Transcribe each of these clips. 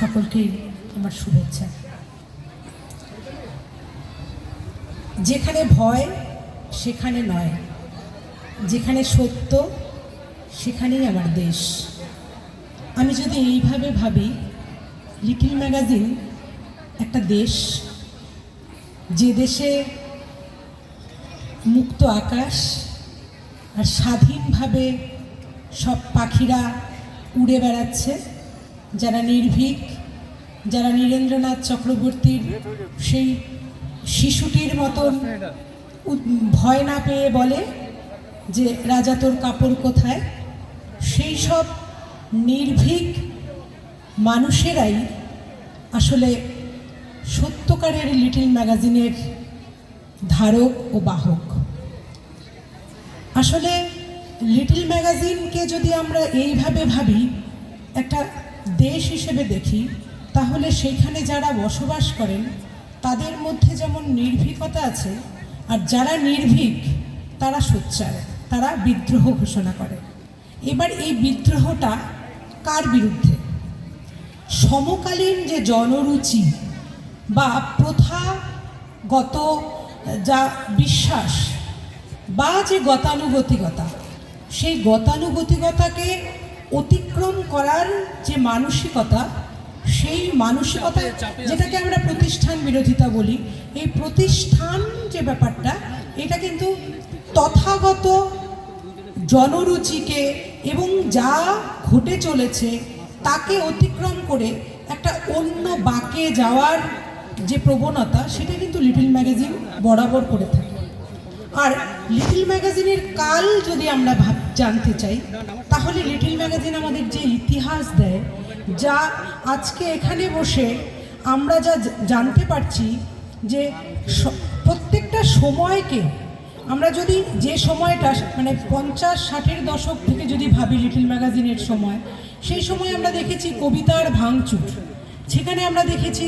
সকলকেই আমার শুভেচ্ছা। যেখানে ভয়, সেখানে নয়। যেখানে সত্য, সেখানেই আমার দেশ। আমি যদি এইভাবে ভাবি, লিটিল ম্যাগাজিন একটা দেশ, যে দেশে মুক্ত আকাশ আর স্বাধীনভাবে সব পাখিরা উড়ে বেড়াচ্ছে যারা নির্ভীক, যারা নীরেন্দ্রনাথ চক্রবর্তীর সেই শিশুটির মতন ভয় না পেয়ে বলে যে, রাজা, তোর কাপড় কোথায়? সেই সব নির্ভীক মানুষেরাই আসলে সত্যকারের লিটিল ম্যাগাজিনের ধারক ও বাহক। আসলে লিটিল ম্যাগাজিনকে যদি আমরা এইভাবে ভাবি, একটা দেশ হিসেবে দেখি, তাহলে সেইখানে যারা বসবাস করেন, তাদের মধ্যে যেমন নির্ভীকতা আছে, আর যারা নির্ভীক, তারা সোচ্চার, তারা বিদ্রোহ ঘোষণা করে। এবার এই বিদ্রোহটা কার বিরুদ্ধে? সমকালীন যে জনরুচি বা প্রথাগত যা বিশ্বাস বা যে গতানুগতিকতা, সেই গতানুগতিকতাকে অতিক্রম করার যে মানসিকতা সেই মানসিকতা যেটাকে আমরা প্রতিষ্ঠান বিরোধিতা বলি এই প্রতিষ্ঠান যে ব্যাপারটা এটা কিন্তু তথাগত জনরুচিকে এবং যা ঘটে চলেছে তাকে অতিক্রম করে একটা অন্য বাঁকে যাওয়ার যে প্রবণতা সেটা কিন্তু লিটল ম্যাগাজিন বরাবর করে থাকে। আর লিটল ম্যাগাজিনের কাল যদি আমরা ভাব জানতে চাই। তাহলে লিটল ম্যাগাজিন আমাদের যে ইতিহাস দেয়, যা আজকে এখানে বসে আমরা যা জানতে পারছি যে প্রত্যেকটা সময়কে আমরা যদি যে সময়টা মানে পঞ্চাশ, ষাটের দশক থেকে যদি ভাবি লিটল ম্যাগাজিনের সময়, সেই সময় আমরা দেখেছি কবিতার ভাঙচুর। সেখানে আমরা দেখেছি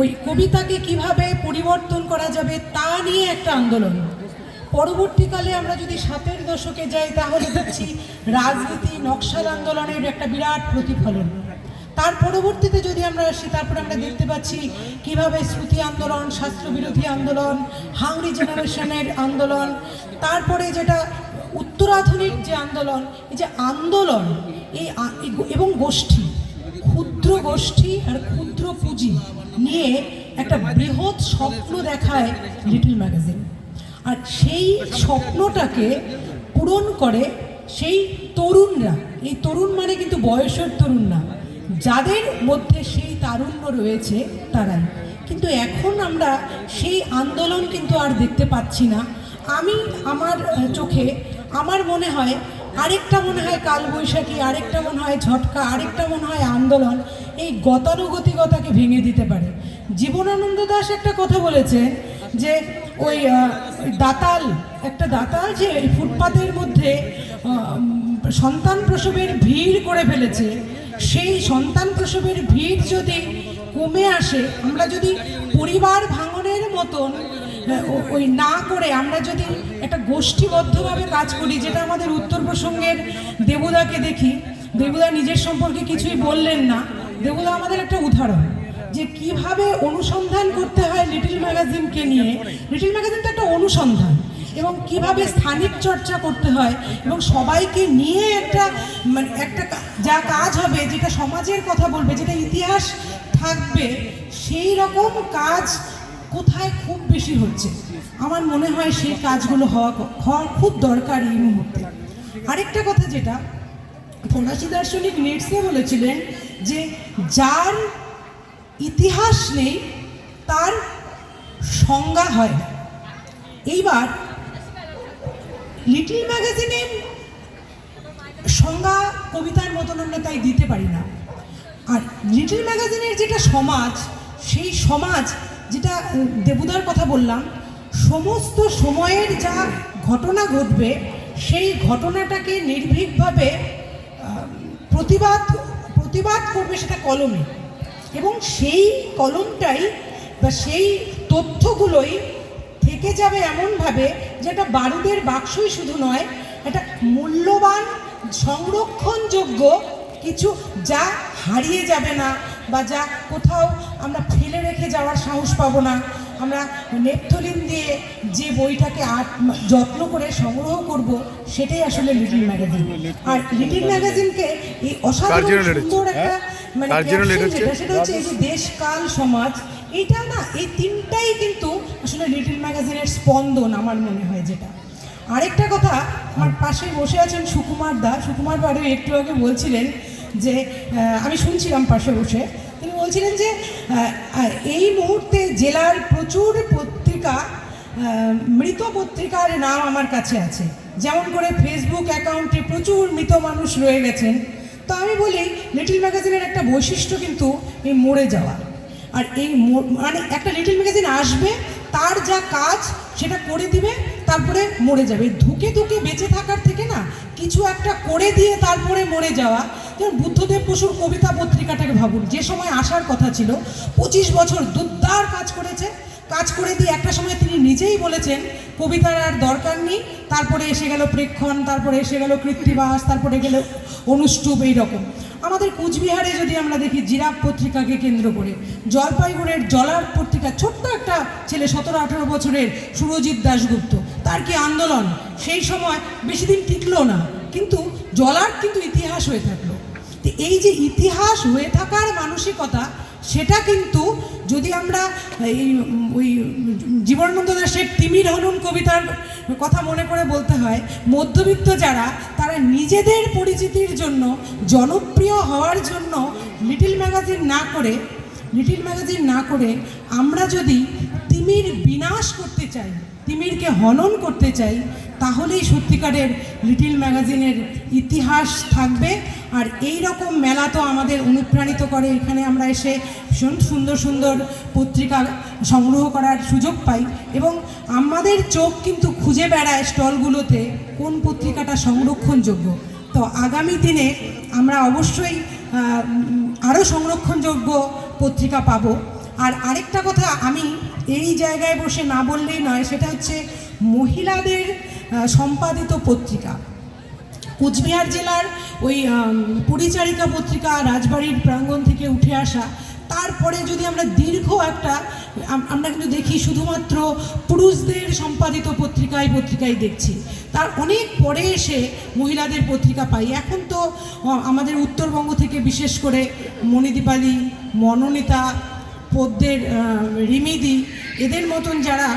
ওই কবিতাকে কীভাবে পরিবর্তন করা যাবে তা নিয়ে একটা আন্দোলন। পরবর্তীকালে আমরা যদি সাতের দশকে যাই, তাহলে দেখছি রাজনীতি, নকশাল আন্দোলনের একটা বিরাট প্রতিফলন। তার পরবর্তীতে যদি আমরা আসি, তারপরে আমরা দেখতে পাচ্ছি কীভাবে শ্রুতি আন্দোলন, শাস্ত্রবিরোধী আন্দোলন, হাংরি জেনারেশনের আন্দোলন, তারপরে যেটা উত্তরাধুনিক যে আন্দোলন, এই যে আন্দোলন, এই এবং গোষ্ঠী, ক্ষুদ্র গোষ্ঠী আর ক্ষুদ্র পুঁজি নিয়ে একটা বৃহৎ স্বপ্ন দেখায় লিটল ম্যাগাজিন। আর সেই স্বপ্নটাকে পূরণ করে সেই তরুণরা। এই তরুণ মানে কিন্তু বয়সের তরুণ না যাদের মধ্যে সেই তারুণ্য রয়েছে তারাই। কিন্তু এখন আমরা সেই আন্দোলন কিন্তু আর দেখতে পাচ্ছি না। আমি আমার চোখে, আমার মনে হয় আরেকটা মনে হয় কালবৈশাখী, আরেকটা মনে হয় ঝটকা, আরেকটা মনে হয় আন্দোলন এই গতানুগতিকতাকে ভেঙে দিতে পারে। জীবনানন্দ দাস একটা কথা বলেছেন যে ওই দাতাল, একটা দাতাল যে ফুটপাতের মধ্যে সন্তান প্রসবের ভিড় করে ফেলেছে, সেই সন্তান প্রসবের ভিড় যদি কমে আসে, আমরা যদি পরিবার ভাঙনের মতন ওই না করে, আমরা যদি একটা গোষ্ঠীবদ্ধভাবে কাজ করি, যেটা আমাদের উত্তর প্রসঙ্গের দেবুদাকে দেখি, দেবুদা নিজের সম্পর্কে কিছুই বললেন না, দেবুদা আমাদের একটা উদাহরণ। যে কীভাবে অনুসন্ধান করতে হয় লিটিল ম্যাগাজিনকে নিয়ে। লিটিল ম্যাগাজিন তো একটা অনুসন্ধান এবং কীভাবে স্থানিক চর্চা করতে হয় এবং সবাইকে নিয়ে একটা মানে একটা যা কাজ হবে, যেটা সমাজের কথা বলবে, যেটা ইতিহাস থাকবে, সেই রকম কাজ কোথায় খুব বেশি হচ্ছে। আমার মনে হয় সেই কাজগুলো হওয়া হওয়ার খুব দরকার এই মুহূর্তে। আরেকটা কথা যেটা ফরাসি দার্শনিক নেটসে বলেছিলেন যে যার ইতিহাস নেই, তার সংজ্ঞা হয়। না এইবার লিটল ম্যাগাজিনের সংজ্ঞা কবিতার মতন আমরা তাই দিতে পারি না। আর লিটল ম্যাগাজিনের যেটা সমাজ, সেই সমাজ যেটা দেবুদার কথা বললাম, সমস্ত সময়ের যা ঘটনা ঘটবে, সেই ঘটনাটাকে নির্ভীকভাবে প্রতিবাদ প্রতিবাদ করবে সেটা কলমে। এবং সেই কলমটাই বা সেই তথ্যগুলোই থেকে যাবে এমনভাবে যেটা বারুদের বাক্সই শুধু নয় একটা মূল্যবান, সংরক্ষণযোগ্য কিছু যা হারিয়ে যাবে না বা যা কোথাও আমরা ফেলে রেখে যাওয়ার সাহস পাবো না। আমরা নেপথলিন দিয়ে যে বইটাকে আট যত্ন করে সংগ্রহ করব সেটাই আসলে লিটিল ম্যাগাজিন আর লিটিল ম্যাগাজিনকে এই অসাধারণ সুন্দর একটা মানে caption হচ্ছে? সেটা হচ্ছে এই যে দেশ কাল সমাজ এটা না এই তিনটাই কিন্তু আসলে লিটিল ম্যাগাজিনের স্পন্দন আমার মনে হয় যেটা। আরেকটা কথা আমার পাশে বসে আছেন সুকুমার দা। সুকুমার বাড়ি একটু আগে বলছিলেন যে আমি শুনছিলাম পাশে বসে বলছিলেন যে এই মুহূর্তে জেলার প্রচুর পত্রিকা মৃত পত্রিকার নাম আমার কাছে আছে। যেমন করে ফেসবুক অ্যাকাউন্টে প্রচুর মৃত মানুষ রয়ে গেছেন। তো আমি বলি লিটিল ম্যাগাজিনের একটা বৈশিষ্ট্য কিন্তু এই মরে যাওয়া। আর এই মানে একটা লিটিল ম্যাগাজিন আসবে, তার যা কাজ, সেটা করে দিবে, তারপরে মরে যাবে। ধুকে ধুকে বেঁচে থাকার থেকে না, কিছু একটা করে দিয়ে তারপরে মরে যাওয়া বুদ্ধদেব বসুর কবিতা পত্রিকাটাকে ভাবুন। যে সময় আসার কথা ছিল, পঁচিশ বছর দুদ্দার কাজ করেছে কাজ করে দিয়ে একটা সময় তিনি নিজেই বলেছেন, কবিতার আর দরকার নেই। তারপরে এসে গেল প্রেক্ষণ, তারপরে এসে গেল কৃত্রিবাস তারপরে গেল অনুষ্টুপ এই রকম আমাদের কুচবিহারে যদি আমরা দেখি, জিরাফ পত্রিকাকে কেন্দ্র করে, জলপাইগুড়ের জলার পত্রিকা, ছোট্ট একটা ছেলে, সতেরো আঠেরো বছরের সুরজিৎ দাশগুপ্ত, তার কি আন্দোলন? সেই সময় বেশি দিন টিকলো না। কিন্তু জলার কিন্তু ইতিহাস হয়ে থাকল তো এই যে ইতিহাস হয়ে থাকার মানসিকতা, সেটা কিন্তু যদি আমরা এই ওই জীবনানন্দ দাসের তিমির হনুন কবিতার কথা মনে করে বলতে হয়, মধ্যবিত্ত যারা, তারা নিজেদের পরিচিতির জন্য, জনপ্রিয় হওয়ার জন্য লিটিল ম্যাগাজিন না করে, লিটিল ম্যাগাজিন না করে আমরা যদি তিমির বিনাশ করতে চাই, তিমিরকে হনন করতে চাই তাহলেই সত্যিকারের লিটিল ম্যাগাজিনের ইতিহাস থাকবে। আর এই রকম মেলা তো আমাদের অনুপ্রাণিত করে। এখানে আমরা এসে ভীষণ সুন্দর সুন্দর পত্রিকা সংগ্রহ করার সুযোগ পাই এবং আমাদের চোখ কিন্তু খুঁজে বেড়ায় স্টলগুলোতে কোন পত্রিকাটা সংরক্ষণযোগ্য। তো আগামী দিনে আমরা অবশ্যই আরও সংরক্ষণযোগ্য পত্রিকা পাবো। আর আরেকটা কথা আমি এই জায়গায় বসে না বললেই নয়, সেটা হচ্ছে মহিলাদের সম্পাদিত পত্রিকা। কুচবিহার জেলার ওই পরিচারিকা পত্রিকা রাজবাড়ির প্রাঙ্গণ থেকে উঠে আসা। তারপরে যদি আমরা দীর্ঘ একটা আমরা কিন্তু দেখি শুধুমাত্র পুরুষদের সম্পাদিত পত্রিকায় পত্রিকায় দেখছি। তার অনেক পরে এসে মহিলাদের পত্রিকা পাই। এখন তো আমাদের উত্তরবঙ্গ থেকে বিশেষ করে মণিদীপালি, মনোনীতা, পদ্মের রিমিদি, এদের মতন যারা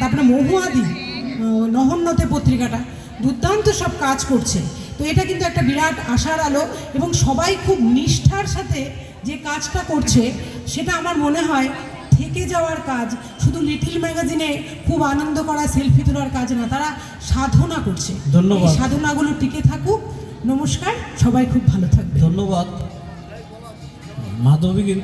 তারপরে মহুয়াদি নহন্যতে পত্রিকাটা দুর্দান্ত সব কাজ করছে। তো এটা কিন্তু একটা বিরাট আশার আলো এবং সবাই খুব নিষ্ঠার সাথে যে কাজটা করছে সেটা আমার মনে হয় থেকে যাওয়ার কাজ শুধু লিটিল ম্যাগাজিনে খুব আনন্দ করা সেলফি তোলার কাজ না তারা সাধনা করছে। ধন্যবাদ। সাধনাগুলো টিকে থাকুক। নমস্কার সবাই খুব ভালো থাকবে ধন্যবাদ। মাধবী